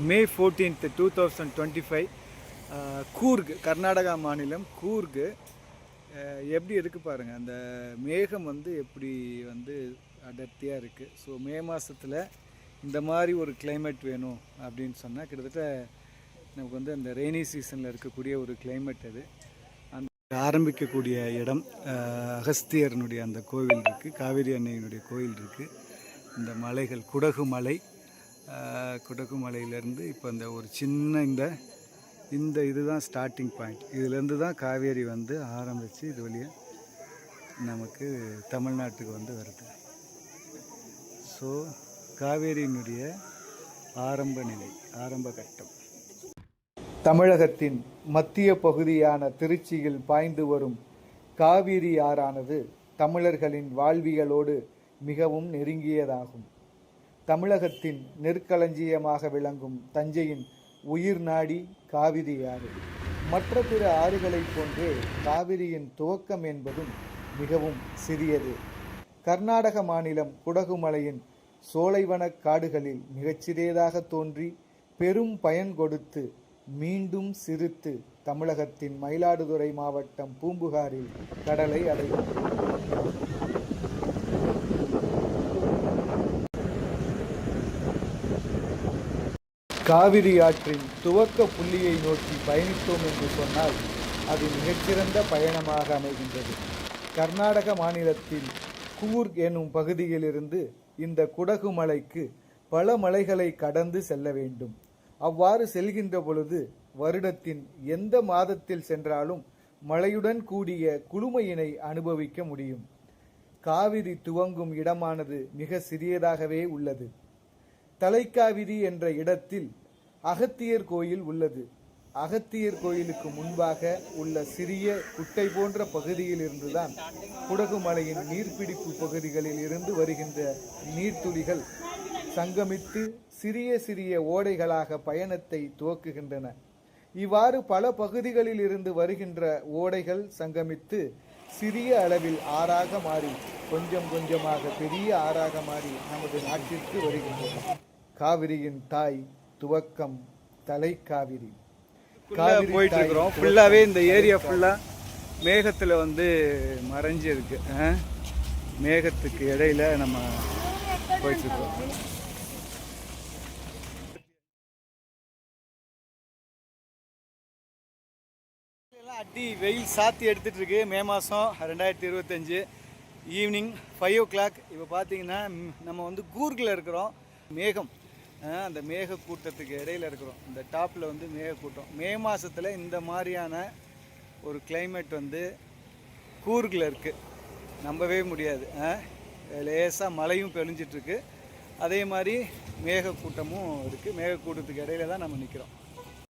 May fourteenth two thousand twenty five Coorg Karnataka மாநிலம் கூர்க் எப்படி இருக்குது பாருங்கள் அந்த மேகம் வந்து எப்படி வந்து அடர்த்தியாக இருக்குது ஸோ மே மாதத்தில் இந்த மாதிரி ஒரு கிளைமேட் வேணும் அப்படின்னு சொன்னால் கிட்டத்தட்ட நமக்கு வந்து அந்த ரெய்னி சீசனில் இருக்கக்கூடிய ஒரு கிளைமேட் அது. அந்த ஆரம்பிக்கக்கூடிய இடம் அகஸ்தியரனுடைய அந்த கோவில் இருக்குது காவேரி அன்னையினுடைய கோவில் இருக்குது இந்த மலைகள் குடகு மலை அஹ், மலையிலேருந்து இப்போ இந்த ஒரு சின்ன இந்த இந்த இதுதான் ஸ்டார்டிங் பாயிண்ட் இதுலேருந்து தான் காவேரி வந்து ஆரம்பித்து இது வழியாக நமக்கு தமிழ்நாட்டுக்கு வந்து வருது. ஸோ காவேரியினுடைய ஆரம்ப நிலை ஆரம்ப கட்டம். தமிழகத்தின் மத்திய பகுதியான திருச்சியில் பாய்ந்து வரும் காவிரி ஆறானது தமிழர்களின் வாழ்வியலோடு மிகவும் நெருங்கியதாகும். தமிழகத்தின் நெற்களஞ்சியமாக விளங்கும் தஞ்சையின் உயிர் நாடி காவிரி ஆறு. மற்ற பிற ஆறுகளைப் போன்றே காவிரியின் துவக்கம் என்பதும் மிகவும் சிறியது. கர்நாடக மாநிலம் குடகுமலையின் சோலைவனக் காடுகளில் மிகச்சிறியதாக தோன்றி பெரும் பயன் கொடுத்து மீண்டும் சிரித்து தமிழகத்தின் மயிலாடுதுறை மாவட்டம் பூம்புகாரில் கடலை அடையும். காவிரி ஆற்றின் துவக்க புள்ளியை நோக்கி பயணித்தோம் என்று சொன்னால் அது மிகச்சிறந்த பயணமாக அமைகின்றது. கர்நாடக மாநிலத்தில் கூர்க் எனும் பகுதியிலிருந்து இந்த குடகு மலைக்கு பல மலைகளை கடந்து செல்ல வேண்டும். அவ்வாறு செல்கின்ற பொழுது வருடத்தின் எந்த மாதத்தில் சென்றாலும் மழையுடன் கூடிய குளுமையினை அனுபவிக்க முடியும். காவிரி துவங்கும் இடமானது மிக சிறியதாகவே உள்ளது. தலைக்காவிரி என்ற இடத்தில் அகத்தியர் கோயில் உள்ளது. அகத்தியர் கோயிலுக்கு முன்பாக உள்ள சிறிய குட்டை போன்ற பகுதியில் இருந்துதான் குடகுமலையின் நீர்பிடிப்பு பகுதிகளில் இருந்து வருகின்ற நீர்த்துளிகள் சங்கமித்து சிறிய சிறிய ஓடைகளாக பயணத்தை துவக்குகின்றன. இவ்வாறு பல பகுதிகளில் இருந்து வருகின்ற ஓடைகள் சங்கமித்து சிறிய அளவில் ஆறாக மாறி கொஞ்சம் கொஞ்சமாக பெரிய ஆறாக மாறி நமது நாட்டிற்கு வருகின்றன. காவிரியின் தாய் துவக்கம் தலைக்காவிரி காவிரி. போயிட்டு இருக்கிறோம் ஃபுல்லாகவே இந்த ஏரியா ஃபுல்லாக மேகத்தில் வந்து மறைஞ்சு இருக்கு? மேகத்துக்கு இடையில நம்ம போயிட்டு இருக்கோம் அடி வெயில் சாத்தி எடுத்துட்டு இருக்கு மே மாதம் ரெண்டாயிரத்தி இருபத்தஞ்சு ஈவினிங் ஃபைவ் ஓ கிளாக் இப்போ பார்த்தீங்கன்னா நம்ம வந்து கூர்கில் இருக்கிறோம். மேகம். அந்த மேகக்கூட்டத்துக்கு இடையில் இடையில இருக்கிறோம். இந்த டாப்பில் வந்து மேகக்கூட்டம். மே மாதத்தில் இந்த மாதிரியான ஒரு கிளைமேட் வந்து கூர்கில் இருக்குது நம்பவே முடியாது. லேசாக மழையும் பெழிஞ்சிட்ருக்கு அதே மாதிரி மேகக்கூட்டமும் இருக்குது மேகக்கூட்டத்துக்கு இடையில தான் நம்ம நிற்கிறோம்